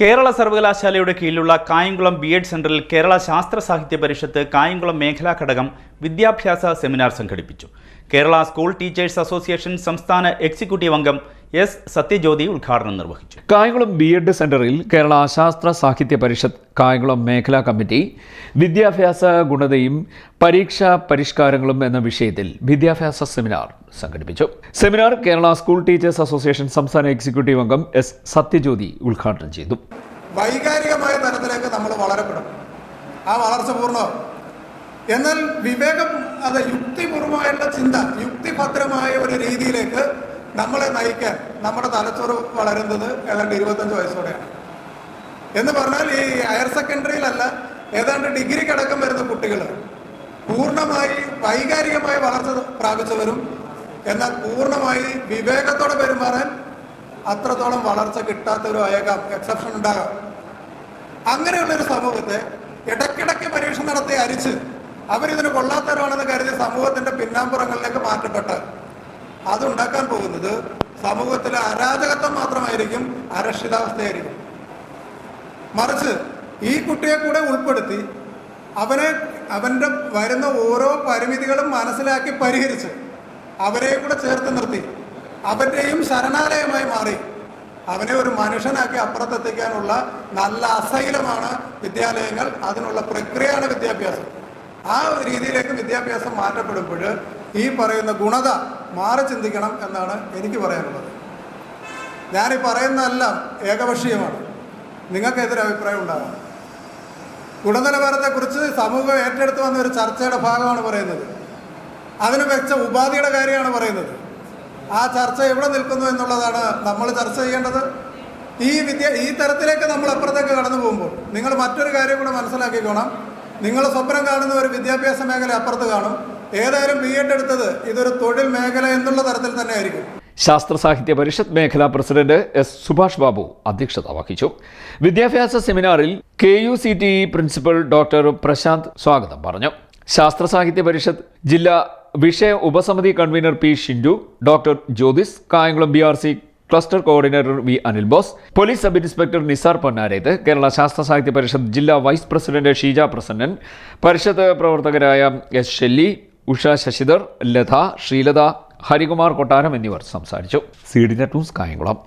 കേരള സർവകലാശാലയുടെ കീഴിലുള്ള Kayamkulam B Ed സെന്ററിൽ കേരള ശാസ്ത്ര സാഹിത്യ പരിഷത്ത് കായംകുളം മേഖലാ ഘടകം വിദ്യാഭ്യാസ സെമിനാർ സംഘടിപ്പിച്ചു. കേരള സ്കൂൾ ടീച്ചേഴ്സ് അസോസിയേഷൻ സംസ്ഥാന എക്സിക്യൂട്ടീവ് അംഗം എസ് സത്യജ്യോതി ഉദ്ഘാടനം നിർവഹിച്ചു. കായംകുളം ബി എഡ് സെന്ററിൽ കേരള ശാസ്ത്ര സാഹിത്യ പരിഷത്ത് കായംകുളം മേഖലാ കമ്മിറ്റി വിദ്യാഭ്യാസ ഗുണതയും പരീക്ഷാ പരിഷ്കാരങ്ങളും എന്ന വിഷയത്തിൽ വിദ്യാഭ്യാസ സെമിനാർ സംഘടിപ്പിച്ചു. Seminar Kerala school teachers association സംസ്ഥാന എക്സിക്യൂട്ടീവ് അംഗം എസ് സത്യജ്യോതി ഉദ്ഘാടനം ചെയ്തു. വൈകാരികമായ തലത്തിലേക്ക് നമ്മൾ വളരപ്പെടും ആ വളർച്ച പൂർണമാവും. എന്നാൽ വിവേകം അത് യുക്തിപൂർവമായുള്ള ചിന്ത യുക്തിഭദ്രമായ ഒരു രീതിയിലേക്ക് നമ്മളെ നയിക്കാൻ നമ്മുടെ തലച്ചോറ് വളരുന്നത് ഏതാണ്ട് ഇരുപത്തഞ്ച് വയസ്സോടെയാണ്. എന്ന് പറഞ്ഞാൽ ഈ ഹയർ സെക്കൻഡറിയിലല്ല ഏതാണ്ട് ഡിഗ്രി കടക്കം വരുന്ന കുട്ടികൾ പൂർണമായി വൈകാരികമായ വളർച്ച പ്രാപിച്ചവരും എന്നാൽ പൂർണമായി വിവേകത്തോടെ പെരുമാറാൻ അത്രത്തോളം വളർച്ച കിട്ടാത്തവരും ആയേക്കാം എക്സെപ്ഷൻ ഉണ്ടാകാം. അങ്ങനെയുള്ളൊരു സമൂഹത്തെ ഇടയ്ക്കിടയ്ക്ക് പരീക്ഷ നടത്തി അരിച്ച് അവരിതിന് കൊള്ളാത്തവരാണെന്ന് കരുതി സമൂഹത്തിന്റെ പിന്നാമ്പുറങ്ങളിലേക്ക് മാറ്റപ്പെട്ട് അതുണ്ടാക്കാൻ പോകുന്നത് സമൂഹത്തിലെ അരാജകത്വം മാത്രമായിരിക്കും അരക്ഷിതാവസ്ഥയായിരിക്കും. മറിച്ച് ഈ കുട്ടിയെ കൂടെ ഉൾപ്പെടുത്തി അവനെ അവന്റെ വരുന്ന ഓരോ പരിമിതികളും മനസ്സിലാക്കി പരിഹരിച്ച് അവരെ കൂടെ ചേർത്ത് നിർത്തി അവന്റെയും ശരണാലയമായി മാറി അവനെ ഒരു മനുഷ്യനാക്കി അപ്പുറത്തെത്തിക്കാനുള്ള നല്ല അസൈലമാണ് വിദ്യാലയങ്ങൾ അതിനുള്ള പ്രക്രിയയാണ് വിദ്യാഭ്യാസം. ആ രീതിയിലേക്ക് വിദ്യാഭ്യാസം മാറ്റപ്പെടുമ്പോൾ ഈ പറയുന്ന ഗുണത മാറി ചിന്തിക്കണം എന്നാണ് എനിക്ക് പറയാനുള്ളത്. ഞാൻ ഈ പറയുന്നതെല്ലാം ഏകപക്ഷീയമാണ്. നിങ്ങൾക്ക് എതിരെ അഭിപ്രായം ഉണ്ടാകാം ഗുണനിലവാരത്തെക്കുറിച്ച് സമൂഹം ഏറ്റെടുത്ത് വന്ന ഒരു ചർച്ചയുടെ ഭാഗമാണ് പറയുന്നത്. അതിന് വെച്ച ഉപാധിയുടെ കാര്യമാണ് പറയുന്നത്. ആ ചർച്ച എവിടെ നിൽക്കുന്നു എന്നുള്ളതാണ് നമ്മൾ ചർച്ച ചെയ്യേണ്ടത്. ഈ വിദ്യ ഈ തരത്തിലേക്ക് നമ്മൾ അപ്പുറത്തേക്ക് കടന്നു പോകുമ്പോൾ നിങ്ങൾ മറ്റൊരു കാര്യം കൂടെ മനസ്സിലാക്കിക്കോണം. നിങ്ങൾ സ്വപ്നം കാണുന്ന ഒരു വിദ്യാഭ്യാസ മേഖല അപ്പുറത്ത് കാണും. ഏതായാലും ബി എഡ് എടുത്തത് ഇതൊരു തൊഴിൽ മേഖല എന്നുള്ള തരത്തിൽ തന്നെ ആയിരിക്കും ശാസ്ത്ര സാഹിത്യ പരിഷത്ത് മേഖലാ പ്രസിഡന്റ് എസ് സുഭാഷ് ബാബു അധ്യക്ഷത വഹിച്ചു. വിദ്യാഭ്യാസ സെമിനാറിൽ K U C T E principal doctor Prashanth സ്വാഗതം പറഞ്ഞു. ശാസ്ത്ര സാഹിത്യ പരിഷത്ത് ജില്ലാ വിഷയ ഉപസമിതി convenor P Shindu doctor Jyothis Kayamkulam B R C cluster coordinator V Anil Bose police sub inspector Nisar Ponnareth Kerala Sasthra Sahithya Parishad ജില്ലാ vice president Sheeja Prasannan പരിഷത്ത് പ്രവർത്തകരായ S Shelly Usha Sasidhar Latha Sreelatha Harikumar Kottaram എന്നിവർ സംസാരിച്ചു. C D news Kayamkulam.